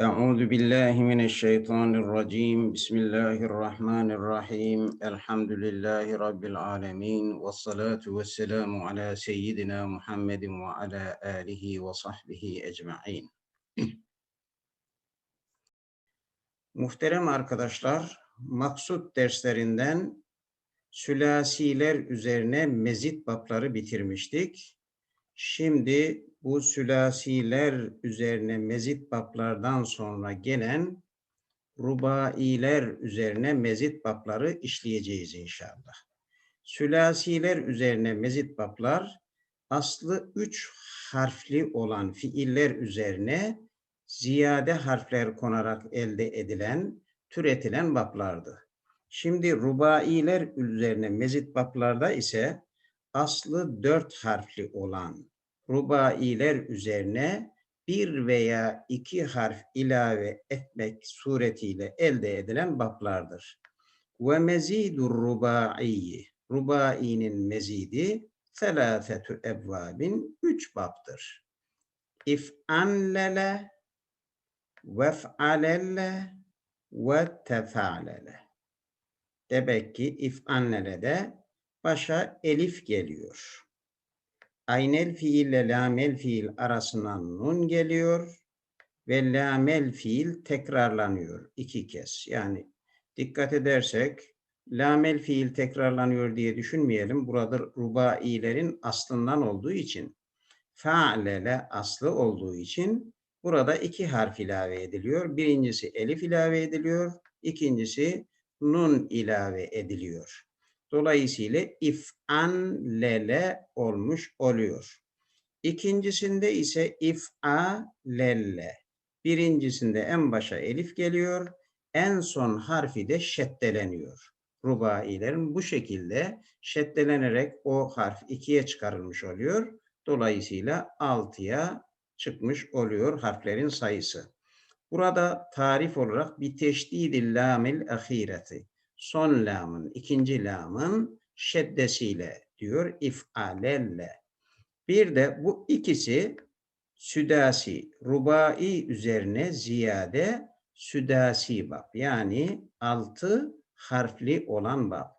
أعوذ بالله من الشيطان الرجيم بسم الله الرحمن الرحيم الحمد لله رب العالمين والصلاة والسلام على سيدنا محمد وعلى آله وصحبه أجمعين Muhterem arkadaşlar, maksut derslerinden sülasiler üzerine mezit babları bitirmiştik. Şimdi bu sülasiler üzerine mezit bablardan sonra gelen rubailer üzerine mezit babları işleyeceğiz inşallah. Sülasiler üzerine mezit bablar aslı üç harfli olan fiiller üzerine ziyade harfler konarak elde edilen, türetilen bablardı. Şimdi rubailer üzerine mezit bablarda ise aslı dört harfli olan rubailer üzerine bir veya iki harf ilave etmek suretiyle elde edilen bablardır. Ve mezidur rubai, rubainin mezidi selâfetü evvabin üç babdır. İf'anlele, vef'alelle ve tefa'lele. Demek ki if'anlele'de başa elif geliyor. Aynel fiil ile lamel fiil arasından nun geliyor ve lamel fiil tekrarlanıyor iki kez. Yani dikkat edersek lamel fiil tekrarlanıyor diye düşünmeyelim. Burada rubailerin aslından olduğu için fa'lele aslı olduğu için burada iki harf ilave ediliyor. Birincisi elif ilave ediliyor. ikincisi nun ilave ediliyor. Dolayısıyla if'an lele olmuş oluyor. İkincisinde ise if'a lelle. Birincisinde en başa elif geliyor. En son harfi de şeddeleniyor. Rubailerin bu şekilde şeddelenerek o harf ikiye çıkarılmış oluyor. Dolayısıyla altıya çıkmış oluyor harflerin sayısı. Burada tarif olarak bir teşdidil lamil ahireti son lamın, ikinci lamın şeddesiyle diyor if'alelle. Bir de bu ikisi südasi, rubai üzerine ziyade südasi bab. Yani altı harfli olan bab.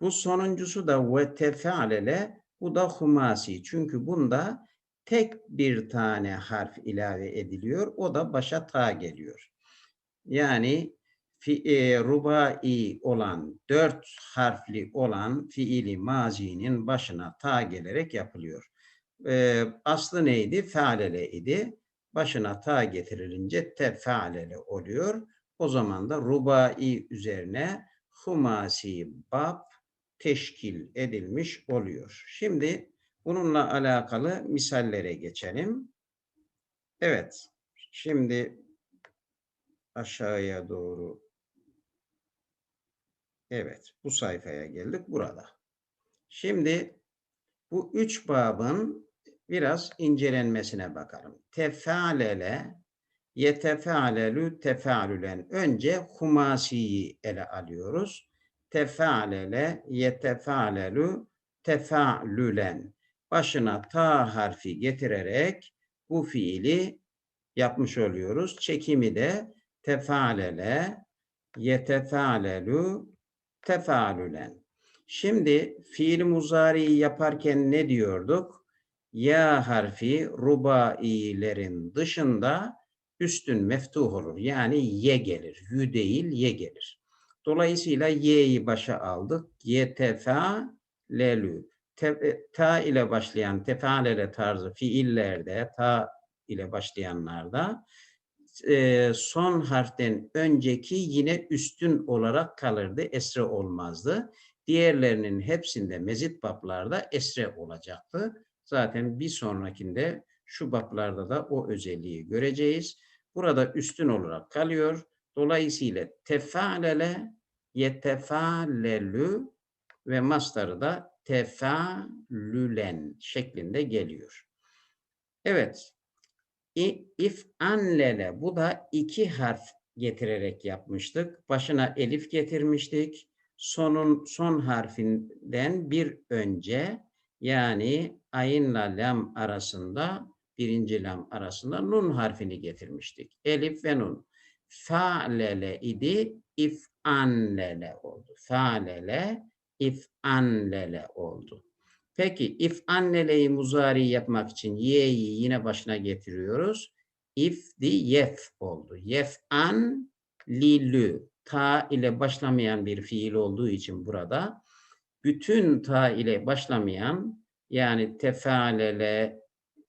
Bu sonuncusu da ve tefalele, bu da humasi. Çünkü bunda tek bir tane harf ilave ediliyor. O da başa ta geliyor. Yani fi, e, rubai olan, dört harfli olan fiili mazinin başına ta gelerek yapılıyor. E, aslı neydi? Fealele idi. Başına ta getirilince tefalele oluyor. O zaman da rubai üzerine humasi bab teşkil edilmiş oluyor. Şimdi bununla alakalı misallere geçelim. Evet, şimdi aşağıya doğru Evet, bu sayfaya geldik burada. Şimdi bu üç babın biraz incelenmesine bakalım. Tefalele, yetefalelü tefalülen. Önce humasiyi ele alıyoruz. Tefalele, yetefalelü tefalülen. Başına ta harfi getirerek bu fiili yapmış oluyoruz. Çekimi de tefalele, yetefalelü tefalülen. Şimdi fiil muzari yaparken ne diyorduk? Ya harfi rubailerin dışında üstün meftuh olur. Yani ye gelir. Yü değil ye gelir. Dolayısıyla ye'yi başa aldık. Ye tefa lelü. Te, e, ta ile başlayan tefalele tarzı fiillerde ta ile başlayanlarda e, son harften önceki yine üstün olarak kalırdı. Esre olmazdı. Diğerlerinin hepsinde mezit bablarda esre olacaktı. Zaten bir sonrakinde şu bablarda da o özelliği göreceğiz. Burada üstün olarak kalıyor. Dolayısıyla tefalele yetefalelü ve mastarı da tefalülen şeklinde geliyor. Evet, if anlele bu da iki harf getirerek yapmıştık. Başına elif getirmiştik. Sonun son harfinden bir önce yani ayınla lam arasında birinci lam arasında nun harfini getirmiştik. Elif ve nun. Fa'lele idi, if'anlele oldu. Fa'lele, if'anlele oldu. Peki if'anleleyi muzari yapmak için y'yi yine başına getiriyoruz. If di yef oldu. Yef'an lilü. Ta ile başlamayan bir fiil olduğu için burada bütün ta ile başlamayan yani tefalele,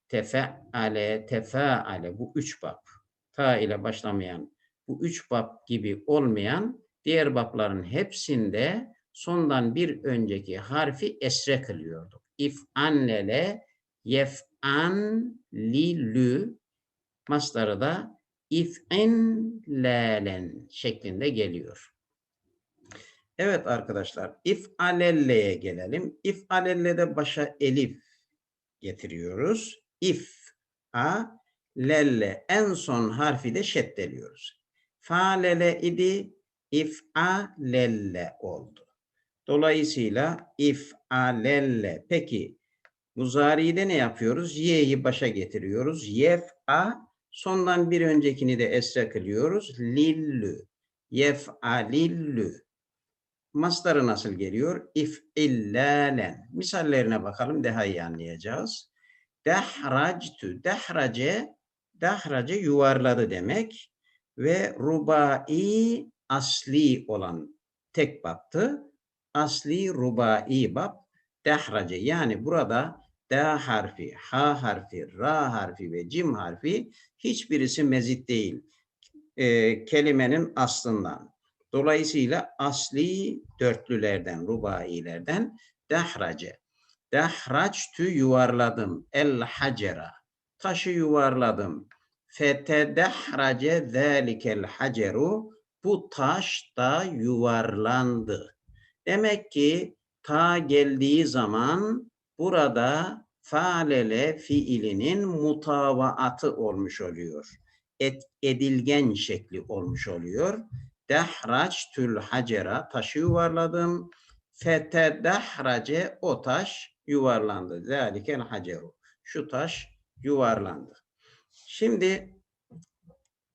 tefeale, tefaale bu üç bab. Ta ile başlamayan bu üç bab gibi olmayan diğer babların hepsinde sondan bir önceki harfi esre kılıyorduk. İf annele, yef an lilü mastarı da if'in lalen şeklinde geliyor. Evet arkadaşlar, if alelle'ye gelelim. If alelle'de başa elif getiriyoruz. If a lelle en son harfi de şeddeliyoruz. Falele idi, if a lelle oldu. Dolayısıyla if a lelle. Peki muzari'de ne yapıyoruz? Y'yi başa getiriyoruz. Yef a sondan bir öncekini de esre kılıyoruz. Lillü. Yef a lillü. Mastarı nasıl geliyor? If illalen. Misallerine bakalım daha iyi anlayacağız. Dehractu. Dehrace, dehrace yuvarladı demek. Ve rubai asli olan tek baptı. Asli rubai bab dehrace. Yani burada D harfi, H harfi, Ra harfi ve Cim harfi hiçbirisi mezit değil. E, kelimenin aslından. Dolayısıyla asli dörtlülerden, rubailerden dehrace. Dehraçtü yuvarladım. El hacera. Taşı yuvarladım. Fetedehrace zâlikel haceru. Bu taş da yuvarlandı. Demek ki ta geldiği zaman burada faalele fiilinin mutavaatı olmuş oluyor. Et, edilgen şekli olmuş oluyor. Dehraçtül hacera taşı yuvarladım. Fetedehrace o taş yuvarlandı. Zalikel haceru. Şu taş yuvarlandı. Şimdi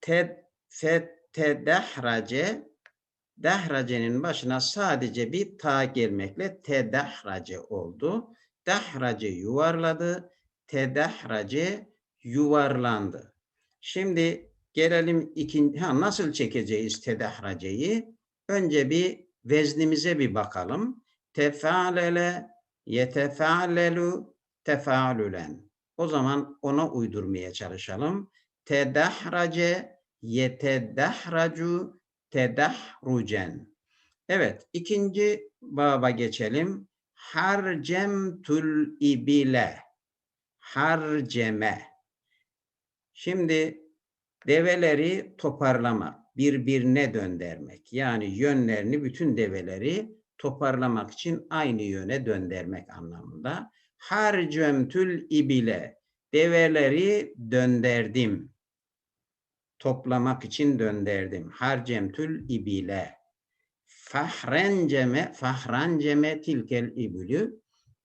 te, fetedehrace dehracenin başına sadece bir ta gelmekle tedehrace oldu. Dehrace yuvarladı. Tedehrace yuvarlandı. Şimdi Gelelim ikinci, ha, nasıl çekeceğiz tedahraceyi? Önce bir veznimize bir bakalım. Tefalele, yetefalelu, tefalülen. O zaman ona uydurmaya çalışalım. Tedahrace, yetedahracu, tedahrucen. Evet, ikinci baba geçelim. Harcemtul ibile. Harceme. Şimdi Develeri toparlamak, birbirine döndürmek. Yani yönlerini bütün develeri toparlamak için aynı yöne döndürmek anlamında. Harcömtül ibile. Develeri dönderdim. Toplamak için dönderdim. Harcemtül ibile. Fahrenceme, fahranceme tilkel ibülü.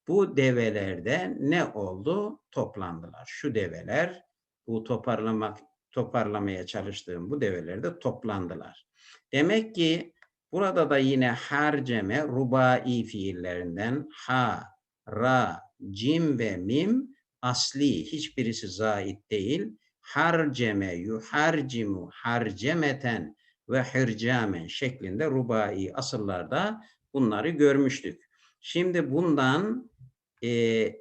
Bu develerde ne oldu? Toplandılar. Şu develer bu toparlamak toparlamaya çalıştığım bu develerde toplandılar. Demek ki burada da yine harceme rubai fiillerinden ha, ra, cim ve mim asli hiçbirisi zait değil. Harceme, yuharcimu, harcemeten ve hircamen şeklinde rubai asıllarda bunları görmüştük. Şimdi bundan e,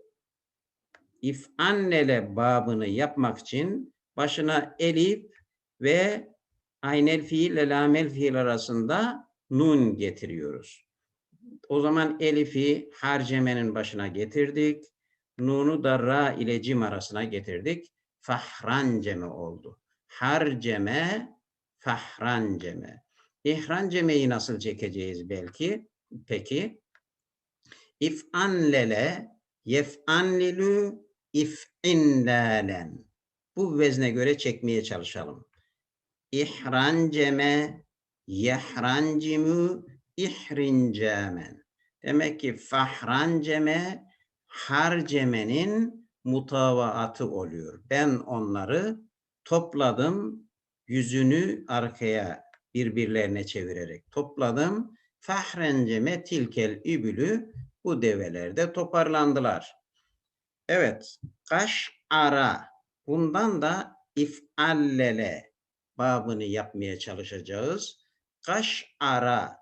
if'annele babını yapmak için başına elif ve aynel fiil ile lamel fiil arasında nun getiriyoruz. O zaman elifi harcemenin başına getirdik. Nunu da ra ile cim arasına getirdik. Fahranceme oldu. Harceme, fahranceme. İhrancemeyi nasıl çekeceğiz belki? Peki. İf'anlele, yef'anlilü, if'inlalen bu vezne göre çekmeye çalışalım. İhranceme, yehrancimu, ihrincemen. Demek ki fahranceme, harcemenin mutavaatı oluyor. Ben onları topladım, yüzünü arkaya birbirlerine çevirerek topladım. Fahrenceme tilkel ibülü bu develerde toparlandılar. Evet, kaş ara. Bundan da ifallele babını yapmaya çalışacağız. Kaş ara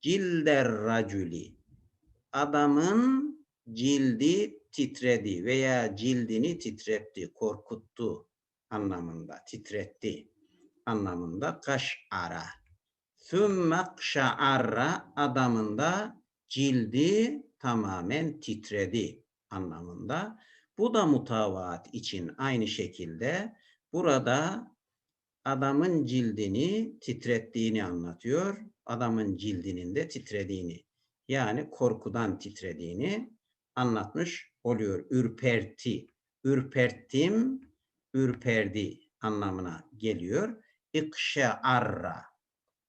cilder raculi. Adamın cildi titredi veya cildini titretti, korkuttu anlamında, titretti anlamında kaş ara. Thümme şa'arra adamında cildi tamamen titredi anlamında. Bu da mutavaat için aynı şekilde burada adamın cildini titrettiğini anlatıyor. Adamın cildinin de titrediğini yani korkudan titrediğini anlatmış oluyor. Ürperti, ürperttim, ürperdi anlamına geliyor. İkşearra,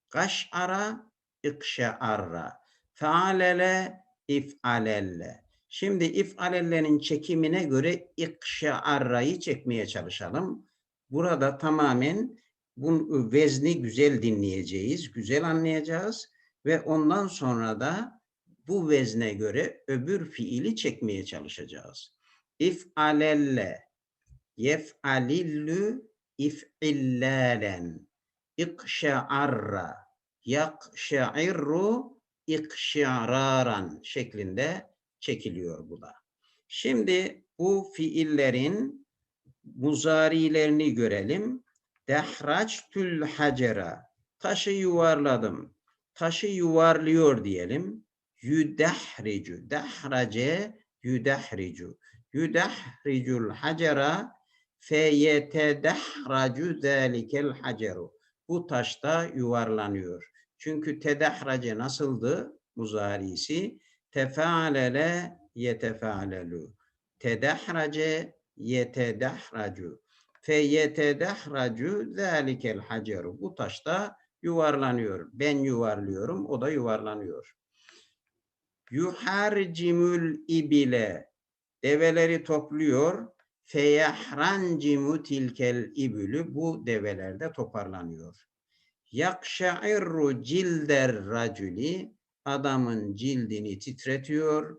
kaşara, ikşearra, fealele, ifalelle. Şimdi ifalellenin çekimine göre ikşearrayı çekmeye çalışalım. Burada tamamen bu vezni güzel dinleyeceğiz, güzel anlayacağız ve ondan sonra da bu vezne göre öbür fiili çekmeye çalışacağız. İf'alelle, yef'alillü, if'illalen, ikşa'arra, yakşa'irru, ikşa'raran şeklinde çekiliyor bu da. Şimdi bu fiillerin muzarilerini görelim. Dehraçtül hacera. Taşı yuvarladım. Taşı yuvarlıyor diyelim. Yüdehricu. Dehrace yüdehricu. Yüdehricul hacera feyetedehracu zelikel haceru. Bu taşta yuvarlanıyor. Çünkü tedehrace nasıldı? Muzarisi. Tefalele yetefalelu. Tedehrace yetedehracu fe yetedehracu zalikel haceru. Bu taşta yuvarlanıyor. Ben yuvarlıyorum, o da yuvarlanıyor. Yuharcimül ibile develeri topluyor. Feyahrancimu tilkel ibülü bu develerde toparlanıyor. Yakşairru cilder raculi adamın cildini titretiyor.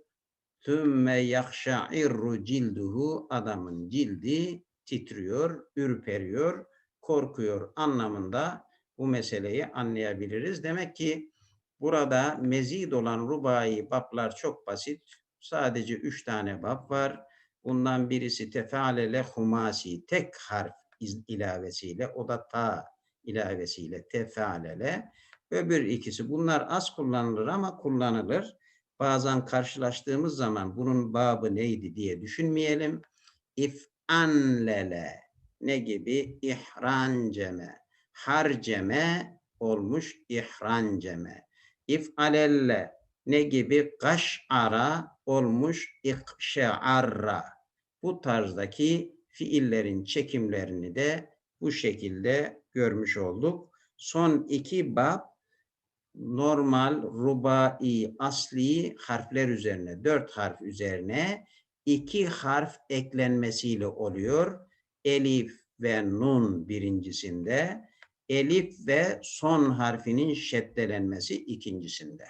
Tümme yakşairru cilduhu adamın cildi titriyor, ürperiyor, korkuyor anlamında bu meseleyi anlayabiliriz. Demek ki burada mezid olan rubai bablar çok basit. Sadece üç tane bab var. Bundan birisi tefalele humasi tek harf ilavesiyle o da ta ilavesiyle tefalele. Öbür ikisi bunlar az kullanılır ama kullanılır. Bazen karşılaştığımız zaman bunun babı neydi diye düşünmeyelim. If anlele ne gibi ihranceme harceme olmuş ihranceme ifalelle ne gibi kaş ara olmuş ikşearra bu tarzdaki fiillerin çekimlerini de bu şekilde görmüş olduk. Son iki bab normal rubai asli harfler üzerine dört harf üzerine iki harf eklenmesiyle oluyor. Elif ve nun birincisinde, elif ve son harfinin şeddelenmesi ikincisinde.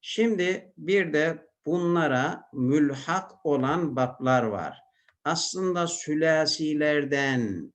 Şimdi bir de bunlara mülhak olan bablar var. Aslında sülasilerden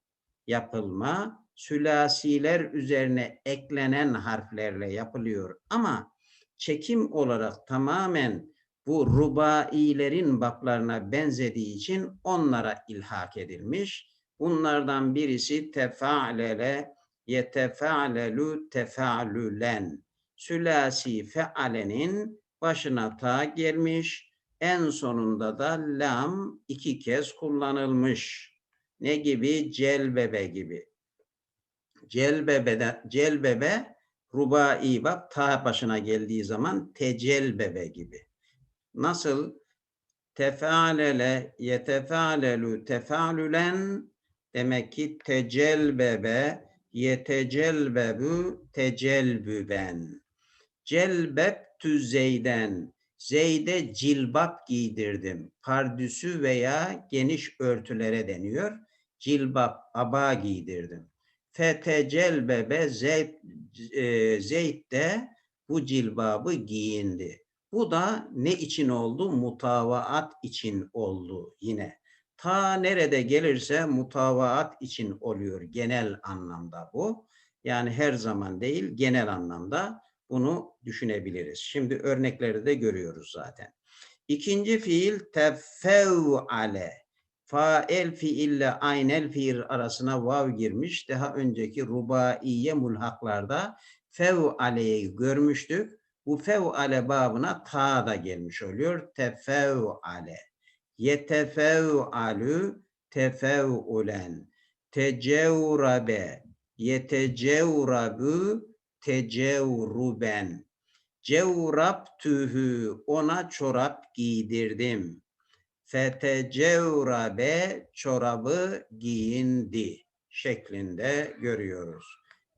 yapılma, sülasiler üzerine eklenen harflerle yapılıyor. Ama çekim olarak tamamen bu rubailerin bablarına benzediği için onlara ilhak edilmiş. Bunlardan birisi tefa'lele yetefa'lelu tefa'lülen. Sülasi fealenin başına ta gelmiş. En sonunda da lam iki kez kullanılmış. Ne gibi? Celbebe gibi. Celbebe, celbebe rubai bab ta başına geldiği zaman tecelbebe gibi. Nasıl? Tefalele yetefalelu tefalülen demek ki tecelbebe yetecelbebu tecelbüben. Celbebtü zeyden Zeyd'e cilbap giydirdim. Pardüsü veya geniş örtülere deniyor. Cilbap, aba giydirdim. Fetecelbebe Zeyd, e, de bu cilbabı giyindi. Bu da ne için oldu? Mutavaat için oldu yine. Ta nerede gelirse mutavaat için oluyor genel anlamda bu. Yani her zaman değil genel anlamda bunu düşünebiliriz. Şimdi örnekleri de görüyoruz zaten. İkinci fiil tefevale. Fael fiille aynel fiil arasına vav girmiş. Daha önceki rubaiye mulhaklarda fevaleyi görmüştük. Bu fevale babına ta da gelmiş oluyor. Tefevale. Yetefevalü tefevulen. Tecevrabe. Yetecevrabu tecevruben. Cevraptühü ona çorap giydirdim. Fetecevrabe çorabı giyindi şeklinde görüyoruz.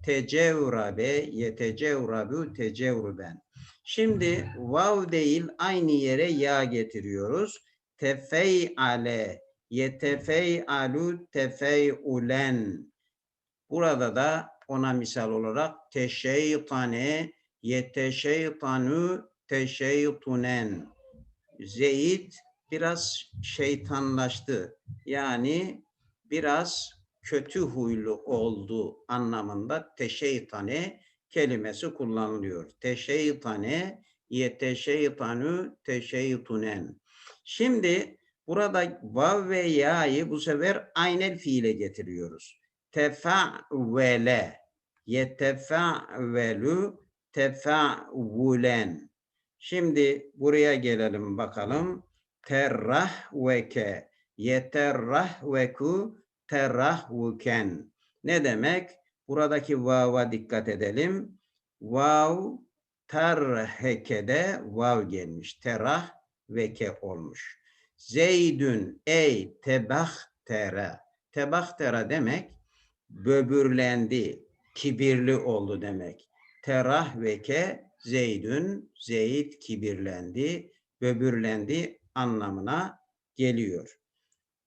Tecevrabe yetecevrabu tecevruben. Şimdi vav değil aynı yere ya getiriyoruz. Tefeyale yetefeyalu tefeyulen. Burada da ona misal olarak teşeytane yeteşeytanu teşeytunen. Zeyd biraz şeytanlaştı. Yani biraz kötü huylu oldu anlamında teşeytane kelimesi kullanılıyor. Teşeytane yeteşeytanu teşeytunen. Şimdi burada vav ve ya'yı bu sefer aynel fiile getiriyoruz. Tefa'vele yetefa'velu tefa'vulen. Şimdi buraya gelelim bakalım. Terrahveke yeterrahveku terrahvuken. Ne demek? Buradaki vava dikkat edelim. Vav terhekede vav gelmiş. Terah veke olmuş. Zeydün ey tebahtera. Tebahtera demek böbürlendi, kibirli oldu demek. Terah veke Zeydün, Zeyd kibirlendi, böbürlendi anlamına geliyor.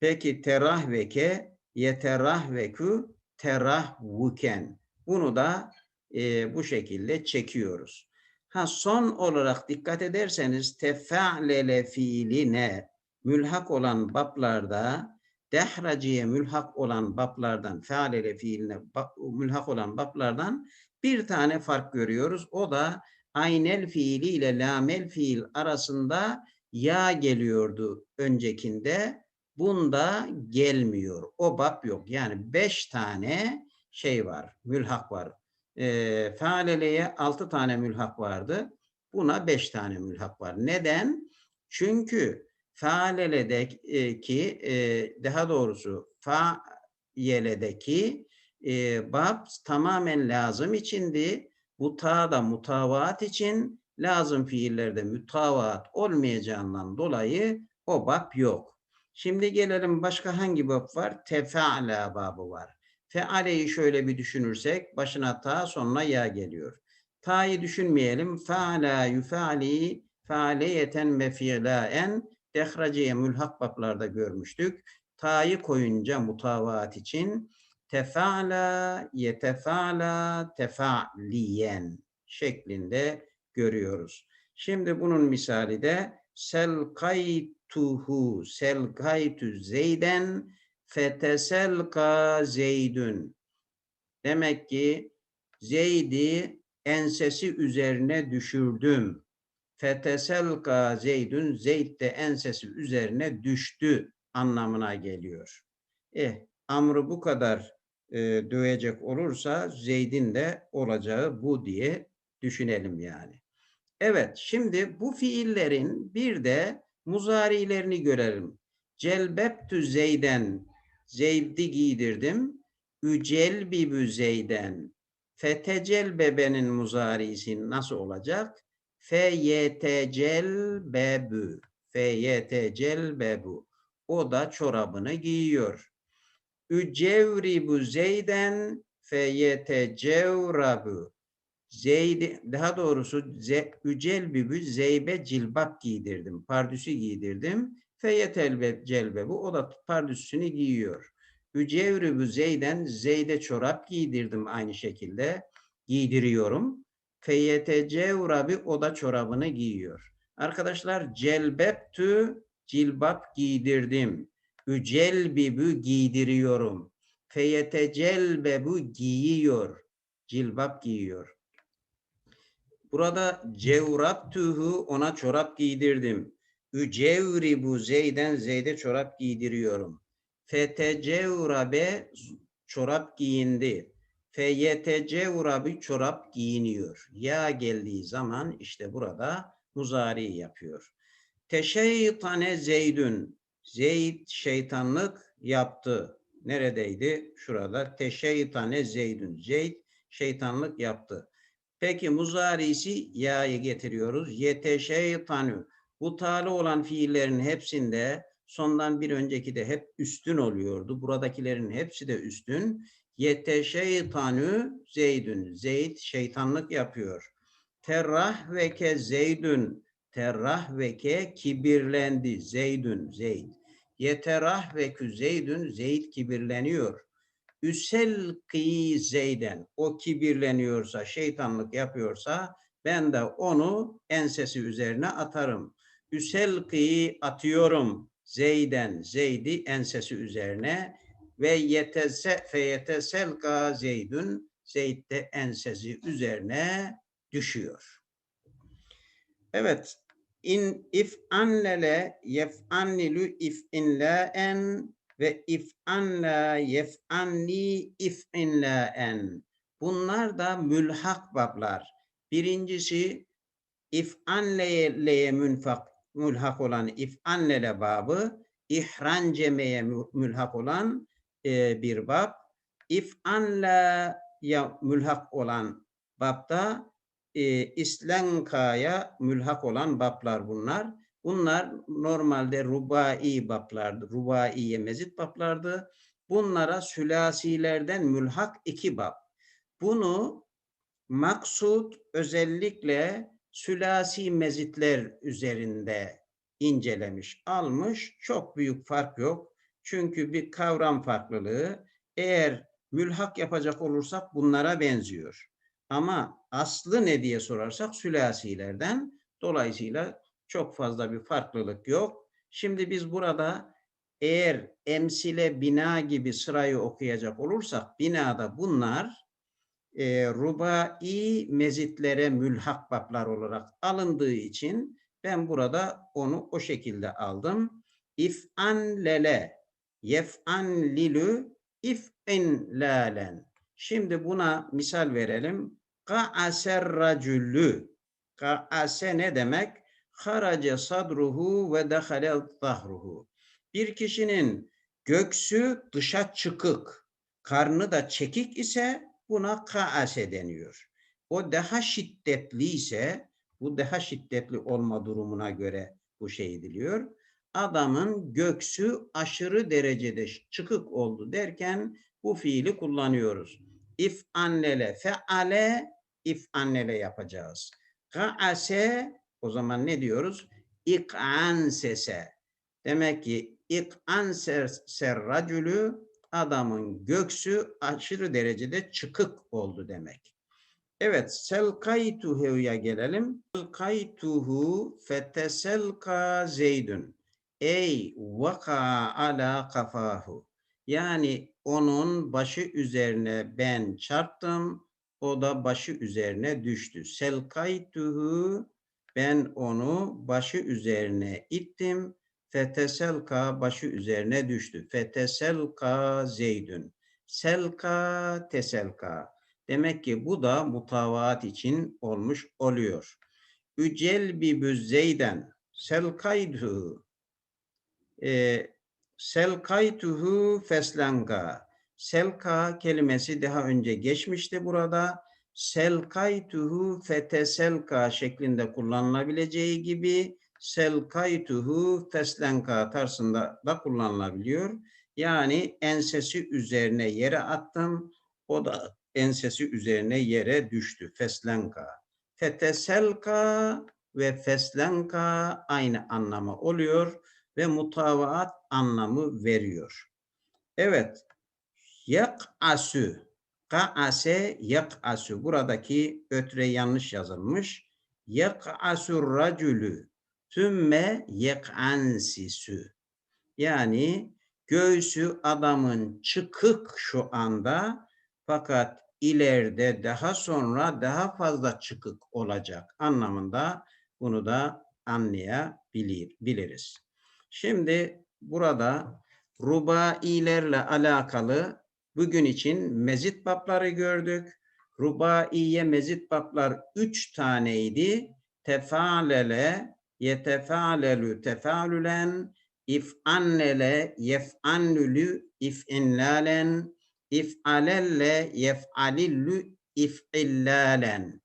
Peki terahveke yeterahveku terahvuken. Bunu da e, bu şekilde çekiyoruz. Ha son olarak dikkat ederseniz tefa'lele fiiline mülhak olan bablarda dehraciye mülhak olan bablardan fealele fiiline mülhak olan bablardan bir tane fark görüyoruz. O da aynel fiili ile lamel fiil arasında ya geliyordu öncekinde. Bunda gelmiyor. O bab yok. Yani beş tane şey var. Mülhak var. E, fealeleye altı tane mülhak vardı. Buna beş tane mülhak var. Neden? Çünkü fealeledeki e, daha doğrusu fayeledeki e, bab tamamen lazım içindi. Bu ta da mutavaat için lazım fiillerde mütavaat olmayacağından dolayı o bab yok. Şimdi gelelim başka hangi bab var? Tefa'la babı var. Fealeyi şöyle bir düşünürsek başına ta sonuna ya geliyor. Ta'yı düşünmeyelim. Feala yufali faaliyeten ve fiilaen dehraciye mülhak bablarda görmüştük. Ta'yı koyunca mutavaat için tefala yetefala tefa'liyen şeklinde görüyoruz. Şimdi bunun misali de selkaytuhu selkaytu zeyden feteselka zeydün. Demek ki Zeyd'i ensesi üzerine düşürdüm. Feteselka zeydün Zeyd de ensesi üzerine düştü anlamına geliyor. Eh Amr'ı bu kadar e, dövecek olursa Zeyd'in de olacağı bu diye düşünelim yani. Evet şimdi bu fiillerin bir de muzarilerini görelim. Celbeptü Zeyden Zeyd'i giydirdim. Ücelbibü Zeyden Fetecel bebenin muzarisi nasıl olacak? Feyetecel bebu. Feyetecel bebu. O da çorabını giyiyor. Ücevribu Zeyden feyetecevrabu. Zeydi, daha doğrusu ze, ücelbibü zeybe cilbap giydirdim. Pardüsü giydirdim. Feyetelbe celbe bu. O da pardüsünü giyiyor. Ücevrübü zeyden zeyde çorap giydirdim aynı şekilde. Giydiriyorum. Feyetecevrabi o da çorabını giyiyor. Arkadaşlar celbeptü cilbap giydirdim. Ücelbibü giydiriyorum. Feyetecellbebu giyiyor. Cilbap giyiyor. Burada cevraptühü ona çorap giydirdim. Ücevribu zeyden zeyde çorap giydiriyorum. Fetecevrabe çorap giyindi. Feyetecevrabi çorap giyiniyor. Ya geldiği zaman işte burada muzari yapıyor. Teşeytane zeydün. Zeyd şeytanlık yaptı. Neredeydi? Şurada. Teşeytane zeydün. Zeyd şeytanlık yaptı. Peki muzarisi ya'yı getiriyoruz. Yeteşeytanü. Bu tali olan fiillerin hepsinde sondan bir önceki de hep üstün oluyordu. Buradakilerin hepsi de üstün. Yeteşeytanü zeydün. Zeyd şeytanlık yapıyor. Terrah ve ke zeydün. Terrah ve ke kibirlendi. Zeydün. Zeyd. Yeterah ve kü zeydün. Zeyd kibirleniyor. Üselki zeyden. O kibirleniyorsa, şeytanlık yapıyorsa ben de onu ensesi üzerine atarım. Üselki atıyorum. Zeyden, Zeydi ensesi üzerine ve yetese feyeteselka Zeydün Zeyd ensesi üzerine düşüyor. Evet. İn if annele yef annilü if inlaen ve if anla yef anni if inlaen. Bunlar da mülhak bablar. Birincisi if anleye münfak mülhak olan if babı ihran cemeye mülhak olan e, bir bab. If anla ya mülhak olan babda e, islankaya mülhak olan bablar bunlar. Bunlar normalde rubai bablardı. Rubaiye mezit bablardı. Bunlara sülasilerden mülhak iki bab. Bunu maksut özellikle sülasi mezitler üzerinde incelemiş, almış. Çok büyük fark yok. Çünkü bir kavram farklılığı. Eğer mülhak yapacak olursak bunlara benziyor. Ama aslı ne diye sorarsak sülasilerden. Dolayısıyla çok fazla bir farklılık yok. Şimdi biz burada eğer emsile bina gibi sırayı okuyacak olursak binada bunlar e, rubai mezitlere mülhak bablar olarak alındığı için ben burada onu o şekilde aldım. İf'an lele, yef'an lilü, if'in lalen. Şimdi buna misal verelim. Ka'aser racüllü. Ka'ase ne demek? Harace sadruhu ve dehale zahruhu. Bir kişinin göksü dışa çıkık, karnı da çekik ise Buna kaase deniyor. O daha şiddetli ise bu daha şiddetli olma durumuna göre bu şey ediliyor. Adamın göksü aşırı derecede çıkık oldu derken bu fiili kullanıyoruz. İf annele feale if annele yapacağız. Kaase o zaman ne diyoruz? İk'an sese. Demek ki ik'an ser, serracülü adamın göksü aşırı derecede çıkık oldu demek. Evet, selkaytuhu'ya gelelim. Selkaytuhu feteselka zeydün. Ey vaka ala kafahu. Yani onun başı üzerine ben çarptım, o da başı üzerine düştü. Selkaytuhu ben onu başı üzerine ittim. Feteselka başı üzerine düştü. Feteselka zeydün. Selka teselka. Demek ki bu da mutavaat için olmuş oluyor. Ücelbibü zeyden selkaytuhu e, selkaytuhu feslanka selka kelimesi daha önce geçmişti burada. Selkaytuhu feteselka şeklinde kullanılabileceği gibi selkaytuhu feslenka tarzında da kullanılabiliyor. Yani ensesi üzerine yere attım. O da ensesi üzerine yere düştü. Feslenka. Feteselka ve feslenka aynı anlamı oluyor ve mutavaat anlamı veriyor. Evet. Yak'asü. Ka'ase yak'asü. Buradaki ötre yanlış yazılmış. Yak'asü racülü. Tümme yek'ansisü. Yani göğsü adamın çıkık şu anda fakat ileride daha sonra daha fazla çıkık olacak anlamında bunu da anlayabiliriz. Şimdi burada rubailerle alakalı bugün için mezit babları gördük. Rubaiye mezit bablar üç taneydi. Tefalele, yetefalelü tefalülen, if'annele, yef'annülü, if'inlalen, if'alelle, yef'alillü, if'illalen.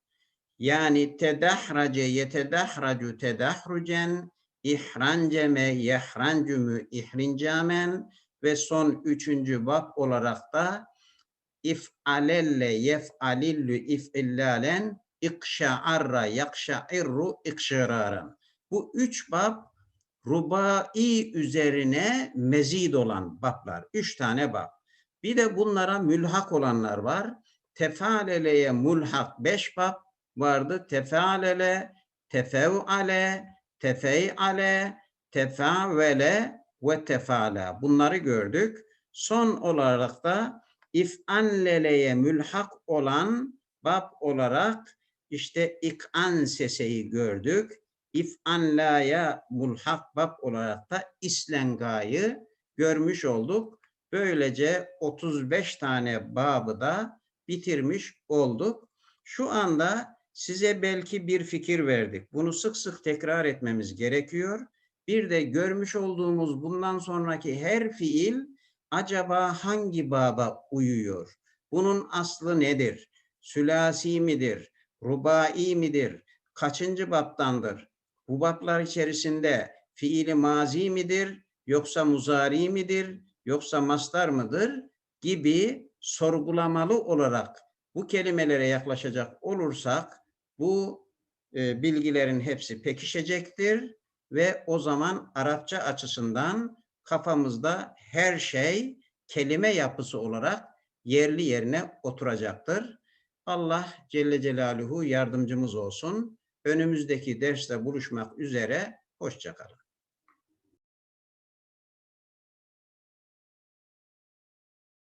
Yani tedahrace, yetedahracu tedahrucen, ihranceme, yehrancümü, ihrincamen ve son üçüncü bab olarak da if'alelle, yef'alillü, if'illalen, ikşa'arra, yakşa'irru, ikşiraran. Bu üç bab rubai üzerine mezid olan bablar. Üç tane bab. Bir de bunlara mülhak olanlar var. Tefaleleye mulhak beş bab vardı. Tefalele, tefevale, tefeyale, tefavele ve tefala. Bunları gördük. Son olarak da if'anleleye mülhak olan bab olarak işte ik'an seseyi gördük. İf'anlaya mulhak bab olarak da islengayı görmüş olduk. Böylece 35 tane babı da bitirmiş olduk. Şu anda size belki bir fikir verdik. Bunu sık sık tekrar etmemiz gerekiyor. Bir de görmüş olduğumuz bundan sonraki her fiil acaba hangi baba uyuyor? Bunun aslı nedir? Sülasi midir? Rubai midir? Kaçıncı baptandır? Bu bablar içerisinde fiili mazi midir? Yoksa muzari midir? Yoksa mastar mıdır? Gibi sorgulamalı olarak bu kelimelere yaklaşacak olursak bu e, bilgilerin hepsi pekişecektir ve o zaman Arapça açısından kafamızda her şey kelime yapısı olarak yerli yerine oturacaktır. Allah Celle Celaluhu yardımcımız olsun. Önümüzdeki derste buluşmak üzere. Hoşçakalın.